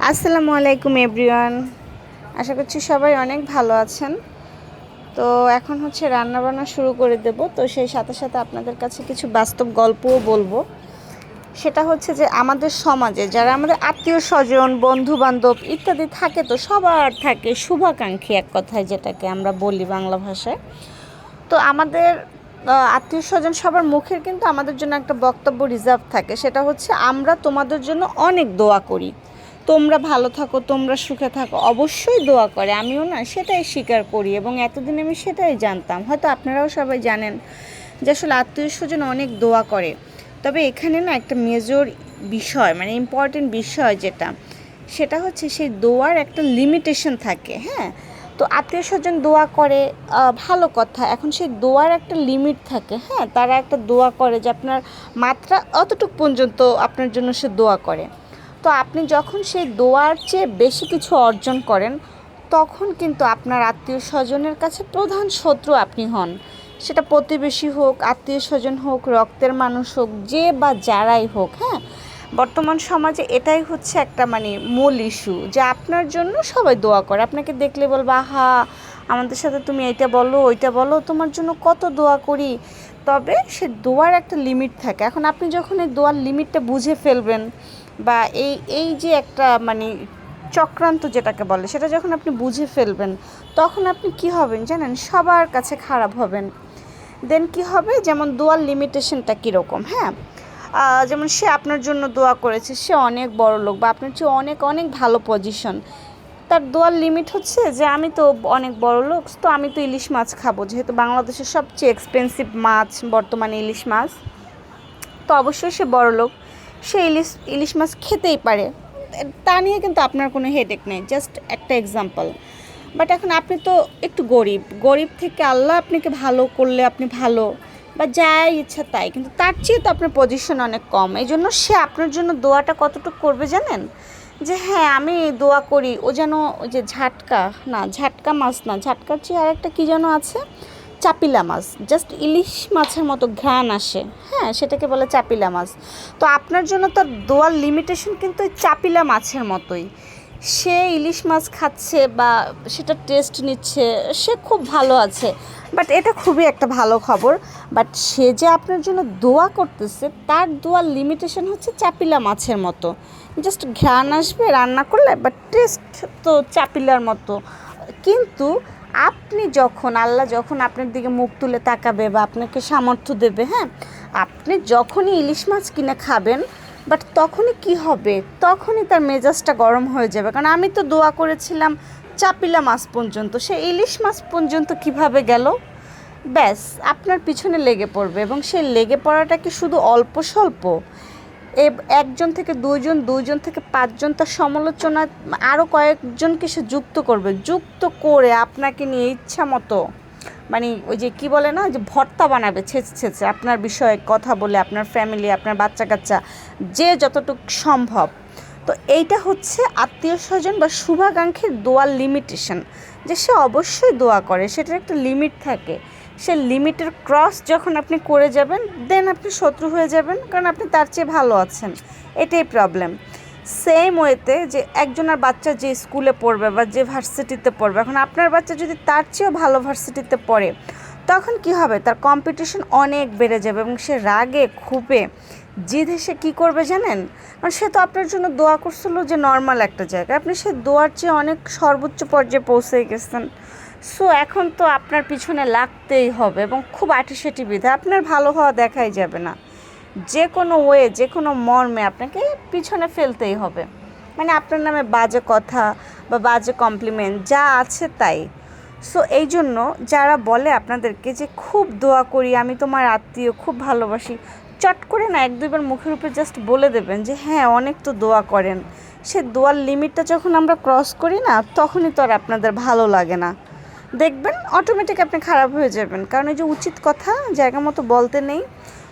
আসসালামু আলাইকুম, এভরিওয়ান। আশা করছি সবাই অনেক ভালো আছেন। তো এখন হচ্ছে রান্না বান্না শুরু করে দেব। তো সেই সাথে সাথে আপনাদের কাছে কিছু বাস্তব গল্পও বলব। সেটা হচ্ছে যে আমাদের সমাজে যারা আমাদের আত্মীয় স্বজন বন্ধু বান্ধব ইত্যাদি থাকে তো সবার থাকে শুভাকাঙ্ক্ষী এক কথায় যেটাকে আমরা বলি বাংলা ভাষায়। তো আমাদের আত্মীয় স্বজন সবার মুখের কিন্তু আমাদের জন্য একটা বক্তব্য রিজার্ভ থাকে। সেটা হচ্ছে আমরা তোমাদের জন্য অনেক দোয়া করি। তোমরা ভালো থাকো, তোমরা সুখে থাকো, অবশ্যই দোয়া করে। আমিও না সেটাই স্বীকার করি এবং এতদিন আমি সেটাই জানতাম। হয়তো আপনারাও সবাই জানেন যে আসলে আত্মীয় স্বজন অনেক দোয়া করে। তবে এখানে না একটা মেজর বিষয় মানে ইম্পর্টেন্ট বিষয় যেটা, সেটা হচ্ছে সেই দোয়ার একটা লিমিটেশন থাকে হ্যাঁ? তো আত্মীয় স্বজন দোয়া করে ভালো কথা। এখন সেই দোয়ার একটা লিমিট থাকে হ্যাঁ? তারা একটা দোয়া করে যে আপনার মাত্রা অতটুকু পর্যন্ত আপনার জন্য সে দোয়া করে। তো আপনি যখন সেই দোয়ার চেয়ে বেশি কিছু অর্জন করেন, তখন কিন্তু আপনার আত্মীয় স্বজনের কাছে প্রধান শত্রু আপনি হন। সেটা প্রতিবেশী হোক, আত্মীয় স্বজন হোক, রক্তের মানুষ হোক, যে বা যারাই হোক হ্যাঁ? বর্তমান সমাজে এটাই হচ্ছে একটা মানে মূল ইস্যু যে আপনার জন্য সবাই দোয়া করে। আপনাকে দেখলে বলবা, আহা, আমাদের সাথে তুমি এইটা বলো, ওইটা বলো, তোমার জন্য কত দোয়া করি। তবে সে দোয়ার একটা লিমিট থাকে। এখন আপনি যখন এই দোয়ার লিমিটটা বুঝে ফেলবেন বা এই এই যে একটা মানে চক্রান্ত যেটাকে বলে, সেটা যখন আপনি বুঝে ফেলবেন, তখন আপনি কি হবেন জানেন? সবার কাছে খারাপ হবেন। দেন কি হবে? যেমন দোয়ার লিমিটেশনটা কীরকম হ্যাঁ? যেমন সে আপনার জন্য দোয়া করেছে, সে অনেক বড় লোক বা আপনার চেয়ে অনেক অনেক ভালো পজিশন তার দোয়ার লিমিট হচ্ছে যে আমি তো অনেক বড় লোক, তো আমি তো ইলিশ মাছ খাব। যেহেতু বাংলাদেশের সবচেয়ে এক্সপেন্সিভ মাছ বর্তমানে ইলিশ মাছ, তো অবশ্যই সে বড় লোক। সে ইলিশ ইলিশ মাছ খেতেই পারে। তা নিয়ে কিন্তু আপনার কোনো হেডেক নেই জাস্ট একটা এক্সাম্পল বাট এখন আপনি তো একটু গরিব গরিব থেকে আল্লাহ আপনাকে ভালো করলে আপনি ভালো, বা যাই ইচ্ছা তাই, কিন্তু তার চেয়ে তো আপনার পজিশন অনেক কম। এই জন্য সে আপনার জন্য দোয়াটা কতটুকু করবে জানেন? যে হ্যাঁ আমি দোয়া করি। ও যেন ওই যে ঝাটকা, না, ঝাটকা মাছ না, ঝাটকার চেয়ে আর একটা কী যেন আছে? চাপিলা মাছ জাস্ট ইলিশ মাছের মতো ঘ্রাণ আসে। হ্যাঁ সেটাকে বলে চাপিলা মাছ। তো আপনার জন্য তার দোয়ার লিমিটেশন কিন্তু ওই চাপিলা মাছের মতোই। সে ইলিশ মাছ খাচ্ছে বা সেটা টেস্ট নিচ্ছে, সে খুব ভালো আছে। বাট এটা খুবই একটা ভালো খবর। বাট সে যে আপনার জন্য দোয়া করতেছে, তার দোয়ার লিমিটেশন হচ্ছে চাপিলা মাছের মতো। জাস্ট ঘ্রাণ আসবে, রান্না করলে বাট টেস্ট তো চাপিলার মতো। কিন্তু আপনি যখন, আল্লাহ যখন আপনার দিকে মুখ তুলে তাকাবে বা আপনাকে সামর্থ্য দেবে হ্যাঁ? আপনি যখনই ইলিশ মাছ কিনে খাবেন বাট তখনই কি হবে? তখনই তার মেজাজটা গরম হয়ে যাবে। কারণ আমি তো দোয়া করেছিলাম, চাপিলা মাছ পর্যন্ত। সে ইলিশ মাছ পর্যন্ত কীভাবে গেল? ব্যাস, আপনার পিছনে লেগে পড়বে। এবং সে লেগে পড়াটা কি শুধু অল্প স্বল্প? একজন থেকে দুইজন দুইজন থেকে পাঁচজন তার সমালোচনা আরও কয়েকজনকে সে যুক্ত করবে? যুক্ত করে আপনাকে নিয়ে ইচ্ছা মতো। মানে ওই যে কি বলে না যে ভর্তা বানাবে, ছেঁচে ছেঁচে, আপনার বিষয়ে কথা বলে, আপনার ফ্যামিলি আপনার বাচ্চা কাচ্চা, যে যতটুকু সম্ভব। তো এইটা হচ্ছে আত্মীয় স্বজন বা শুভাকাঙ্ক্ষীর দোয়ার লিমিটেশন যে সে অবশ্যই দোয়া করে, সেটার একটা লিমিট থাকে। সে লিমিটের ক্রস যখন আপনি করে যাবেন দেন আপনি শত্রু হয়ে যাবেন, কারণ আপনি তার চেয়ে ভালো আছেন, এটাই প্রবলেম সেম ওয়েতে যে একজনের বাচ্চা যে স্কুলে পড়বে বা যে ভার্সিটিতে পড়বে, এখন আপনার বাচ্চা যদি তার চেয়েও ভালো ভার্সিটিতে পড়ে, তখন কি হবে? তার কম্পিটিশন অনেক বেড়ে যাবে এবং সে রাগে খুপে জিদে সে কী করবে জানেন? কারণ সে তো আপনার জন্য দোয়া করছিল যে নর্মাল একটা জায়গায়। আপনি সে দোয়ার চেয়ে অনেক সর্বোচ্চ পর্যায়ে পৌঁছে গেছেন। সো এখন তো আপনার পিছনে লাগতেই হবে এবং খুব আটিসাটি বিধে আপনার ভালো হওয়া দেখাই যাবে না। যে কোনো ওয়ে যে কোনো মর্মে আপনাকে পিছনে ফেলতেই হবে। মানে আপনার নামে বাজে কথা বা বাজে কমপ্লিমেন্ট যা আছে তাই। সো এই জন্য যারা বলে আপনাদেরকে যে খুব দোয়া করি, আমি তোমার আত্মীয়, খুব ভালোবাসি, চট করে না এক দুইবার মুখের উপরে জাস্ট বলে দেবেন যে হ্যাঁ অনেক তো দোয়া করেন। সে দোয়ার লিমিটটা যখন আমরা ক্রস করি না, তখনই তো আর আপনাদের ভালো লাগে না। দেখবেন অটোমেটিক আপনি খারাপ হয়ে যাবেন। কারণ এই যে উচিত কথা, জায়গা মতো বলতে নেই।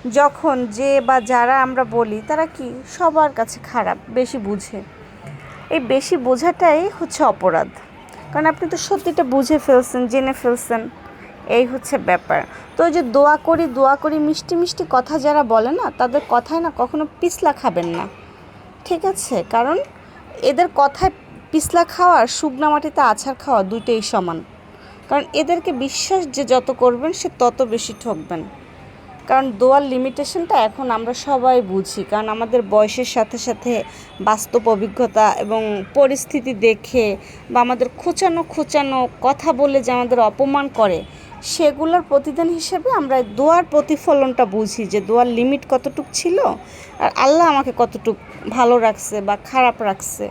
যখন যে বা যারা আমরা বলি, তারা কি সবার কাছে খারাপ, বেশি বুঝে? এই বেশি বোঝাটাই হচ্ছে অপরাধ। কারণ আপনি তো সত্যিটা বুঝে ফেলছেন, জেনে ফেলছেন, এই হচ্ছে ব্যাপার। তো যে দোয়া করি দোয়া করি, মিষ্টি মিষ্টি কথা যারা বলে না, তাদের কথায় না কখনো পিছলা খাবেন না। ঠিক আছে? কারণ এদের কথায় পিছলা খাওয়া আর শুকনা মাটিতে আছাড় খাওয়া দুইটাই সমান। কারণ এদেরকে বিশ্বাস যে যত করবেন, সে তত বেশি ঠকবেন। কারণ দোয়ার লিমিটেশনটা এখন আমরা সবাই বুঝি। কারণ আমাদের বয়সের সাথে সাথে বাস্তব অভিজ্ঞতা এবং পরিস্থিতি দেখে বা আমাদের খোঁচানো খোঁচানো কথা বলে যে আমাদের অপমান করে, সেগুলোর প্রতিদান হিসেবে আমরা দোয়ার প্রতিফলনটা বুঝি যে দোয়ার লিমিট কতটুক ছিল আর আল্লাহ আমাকে কতটুক ভালো রাখছে বা খারাপ রাখছে।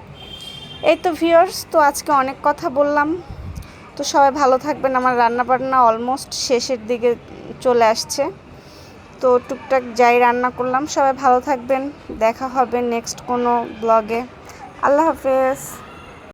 এই তো ভিউয়ার্স তো আজকে অনেক কথা বললাম। তো সবাই ভালো থাকবেন। আমার রান্নাবান্না অলমোস্ট শেষের দিকে চলে আসছে। তো টুকটাক যাই রান্না করলাম। সবাই ভালো থাকবেন। দেখা হবে নেক্সট কোনো ব্লগে আল্লাহ হাফেজ।